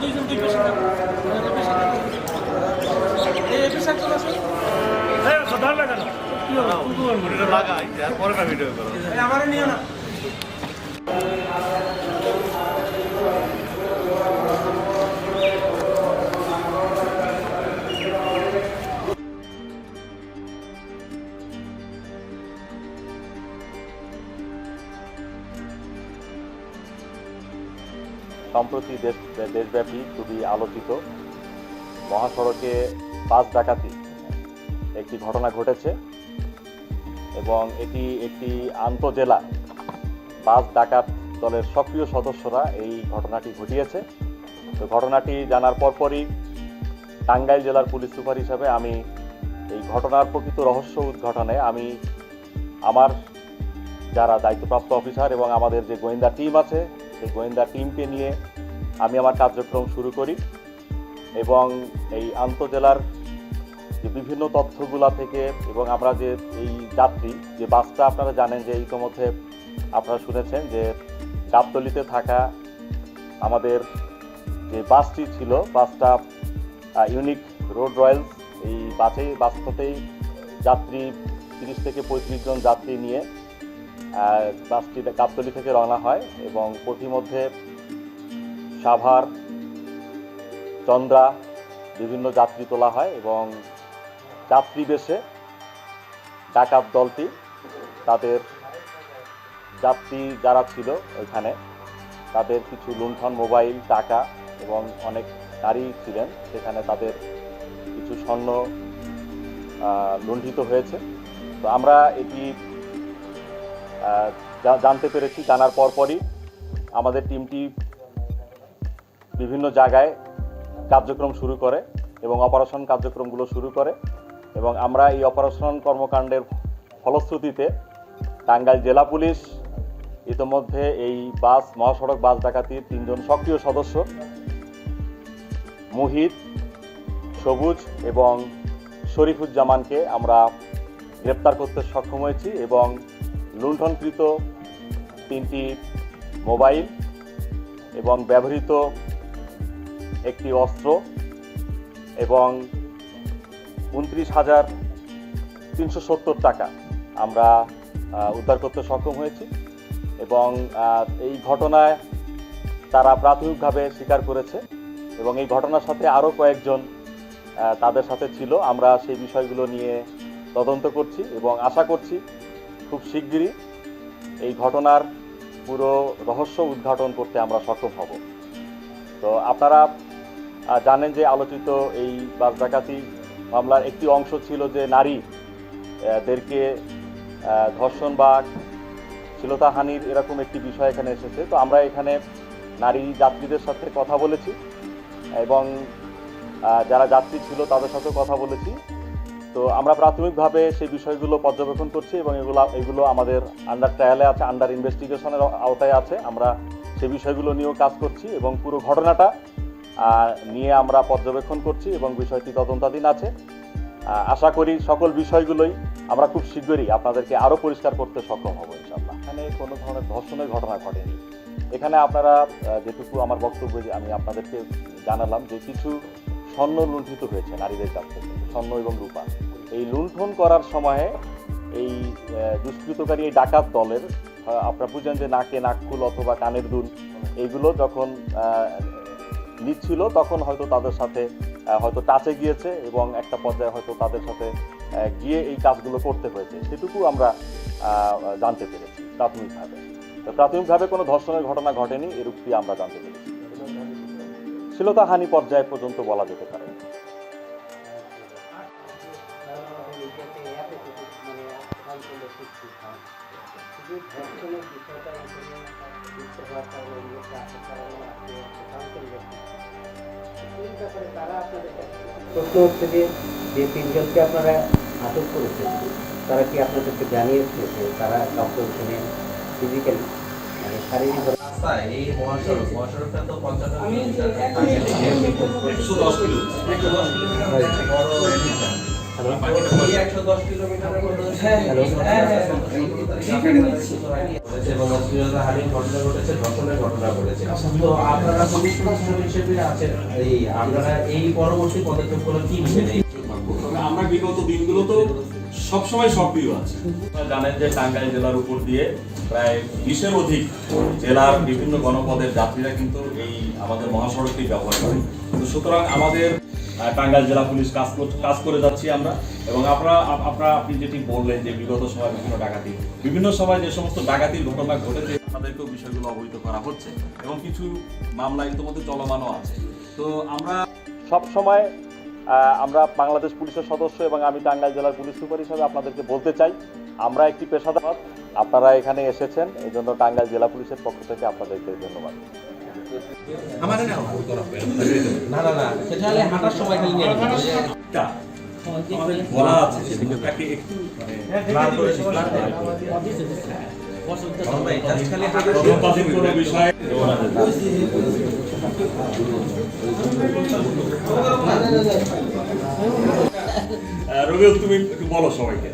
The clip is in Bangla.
দুইজন দুই পেশেন্ট এই পেশেন্ট চলে আসুন আমারে নিও না। সম্প্রতি দেশ, দেশব্যাপী খুবই আলোচিত মহাসড়কে বাস ডাকাতি। একটি ঘটনা ঘটেছে এবং এটি একটি আন্তজেলা বাস ডাকাত দলের সক্রিয় সদস্যরা এই ঘটনাটি ঘটিয়েছে। তো ঘটনাটি জানার পরপরই টাঙ্গাইল জেলার পুলিশ সুপার হিসাবে আমি এই ঘটনার প্রকৃত রহস্য উদ্ঘাটনে আমি আমার যারা দায়িত্বপ্রাপ্ত অফিসার এবং আমাদের যে গোয়েন্দা টিম আছে সেই গোয়েন্দা টিমকে নিয়ে আমি আমার কার্যক্রম শুরু করি এবং এই আন্তজেলার যে বিভিন্ন তথ্যগুলা থেকে এবং আমরা যে এই যাত্রী, যে বাসটা আপনারা জানেন যে ইতিমধ্যে আপনারা শুনেছেন যে গাবতলিতে থাকা আমাদের যে বাসটি ছিল, বাসটা ইউনিক রোড রয়্যালস এই বাসে বাসটাতেই যাত্রী তিরিশ থেকে পঁয়ত্রিশ জন যাত্রী নিয়ে বাসটি গাবতলি থেকে রওনা হয় এবং পথিমধ্যে সাভার, চন্দ্রা বিভিন্ন যাত্রী তোলা হয় এবং যাত্রী বেশে ডাকাত দলটি তাদের যাত্রী যারা ছিল ওইখানে, তাদের কিছু লুণ্ঠন মোবাইল, টাকা এবং অনেক নারী ছিলেন। সেখানে তাদের কিছু স্বর্ণ লুণ্ঠিত হয়েছে। তো আমরা এটি জানতে পেরেছি, জানার পরপরই আমাদের টিমটি বিভিন্ন জায়গায় কার্যক্রম শুরু করে এবং অপারেশন কার্যক্রমগুলো শুরু করে এবং আমরা এই অপারেশন কর্মকাণ্ডের ফলশ্রুতিতে টাঙ্গাইল জেলা পুলিশ, ইতিমধ্যে এই বাস, মহাসড়ক বাস ডাকাতির তিনজন সক্রিয় সদস্য, মুহিত, সবুজ এবং শরীফুজ্জামানকে আমরা গ্রেপ্তার করতে সক্ষম হয়েছি এবং লুণ্ঠনকৃত তিনটি মোবাইল এবং ব্যবহৃত একটি অস্ত্র এবং উনত্রিশ হাজার তিনশো সত্তর টাকা আমরা উদ্ধার করতে সক্ষম হয়েছি এবং এই ঘটনায় তারা প্রাথমিকভাবে স্বীকার করেছে এবং এই ঘটনার সাথে আরও কয়েকজন তাদের সাথে ছিল। আমরা সেই বিষয়গুলো নিয়ে তদন্ত করছি এবং আশা করছি খুব শিগগিরই এই ঘটনার পুরো রহস্য উদ্ঘাটন করতে আমরা সক্ষম হব। তো আপনারা জানেন যে আলোচিত এই বাস ডাকাতি মামলার একটি অংশ ছিল যে নারী দেরকে ধর্ষণ বা শ্লীলতাহানির এরকম একটি বিষয় এখানে এসেছে। তো আমরা এখানে নারী যাত্রীদের সাথে কথা বলেছি এবং যারা যাত্রী ছিল তাদের সাথেও কথা বলেছি। তো আমরা প্রাথমিকভাবে সেই বিষয়গুলো পর্যবেক্ষণ করছি এবং এগুলো এগুলো আমাদের আন্ডার ট্রায়ালে আছে আন্ডার ইনভেস্টিগেশনের আওতায় আছে। আমরা সেই বিষয়গুলো নিয়েও কাজ করছি এবং পুরো ঘটনাটা নিয়ে আমরা পর্যবেক্ষণ করছি এবং বিষয়টি তদন্তাধীন আছে। আশা করি সকল বিষয়গুলোই আমরা খুব শীঘ্রই আপনাদেরকে আরও পরিষ্কার করতে সক্ষম হব ইনশাল্লাহ এখানে কোনো ধরনের ধর্ষণের ঘটনা ঘটেনি। এখানে আপনারা যেটুকু আমার বক্তব্য আমি আপনাদেরকে জানালাম যে কিছু স্বর্ণ লুণ্ঠিত হয়েছে নারীদের কাছ থেকে, স্বর্ণ এবং রূপা। এই লুণ্ঠন করার সময়ে এই দুষ্কৃতকারী এই ডাকাত দলের আপনারা বুঝেন যে নাকে নাকফুল অথবা কানের দুল এইগুলো যখন নিচ্ছিল, তখন হয়তো তাদের সাথে হয়তো টাচে গিয়েছে এবং একটা পর্যায়ে হয়তো তাদের সাথে গিয়ে এই কাজগুলো করতে হয়েছে। সেটুকু আমরা জানতে পেরেছি প্রাথমিকভাবে। তো প্রাথমিকভাবে কোনো ধর্ষণের ঘটনা ঘটেনি, এরূপটি আমরা জানতে পেরেছি। শ্লীলতাহানি পর্যায়ে পর্যন্ত বলা যেতে পারে। প্রশ্ন হচ্ছে যে যে তিনজনকে আপনারা আটক করেছেন তারা কি আপনাদেরকে জানিয়েছে যে তারা কাউকে ওখানে ফিজিক্যালি মানে শারীরিক এই মহাসড়ক মহাসড়কটা তো পঞ্চান্ন কিলোমিটার। একশো দশ কিলো কিলোমিটার। বড় এই একশো দশ কিলোমিটারের মধ্যে এবং অশ্লীলতা হানির ঘটনা ঘটেছে ধর্ষণের ঘটনা ঘটেছে। তো আপনারা পুলিশ প্রশাসন হিসেবে আছেন। এই আপনারা এই পরবর্তী পদক্ষেপগুলো কি নেবেন আমরা বিগত দিনগুলোতে সবসময় সক্রিয় আছি। জানেন যে টাঙ্গাইল জেলার উপর দিয়ে প্রায় বিশের অধিক জেলার বিভিন্ন গণপদের যাত্রীরা কিন্তু এই আমাদের মহাসড়কটি ব্যবহার করে। তো সুতরাং আমাদের টাঙ্গাইল জেলা পুলিশ কাজ কাজ করে যাচ্ছি আমরা। এবং আপনারা, আপ- আপনারা আপনি যেটি বললেন যে বিগত সময় বিভিন্ন ডাকাতি, বিভিন্ন সময় যে সমস্ত ডাকাতির ঘটনা ঘটেছে, তাদেরকেও বিষয়গুলো অবহিত করা হচ্ছে এবং কিছু মামলা ইতিমধ্যে চলমানও আছে। তো আমরা সব সময় আমরা বাংলাদেশ পুলিশের সদস্য এবং আমি টাঙ্গাইল জেলার পুলিশ সুপার হিসাবে আপনাদেরকে বলতে চাই, আমরা একটি পেশাদার, আপনারা এখানে এসেছেন, এই জন্য টাঙ্গাইল জেলা পুলিশের পক্ষ থেকে আপনাদেরকে ধন্যবাদ। আমার না না না না সেটা হলে হাঁটার সময় খালি নিয়ে নেবেন। বলা আছে সেটাকে একটু মানে রবিউল তুমি একটু বলো সবাইকে।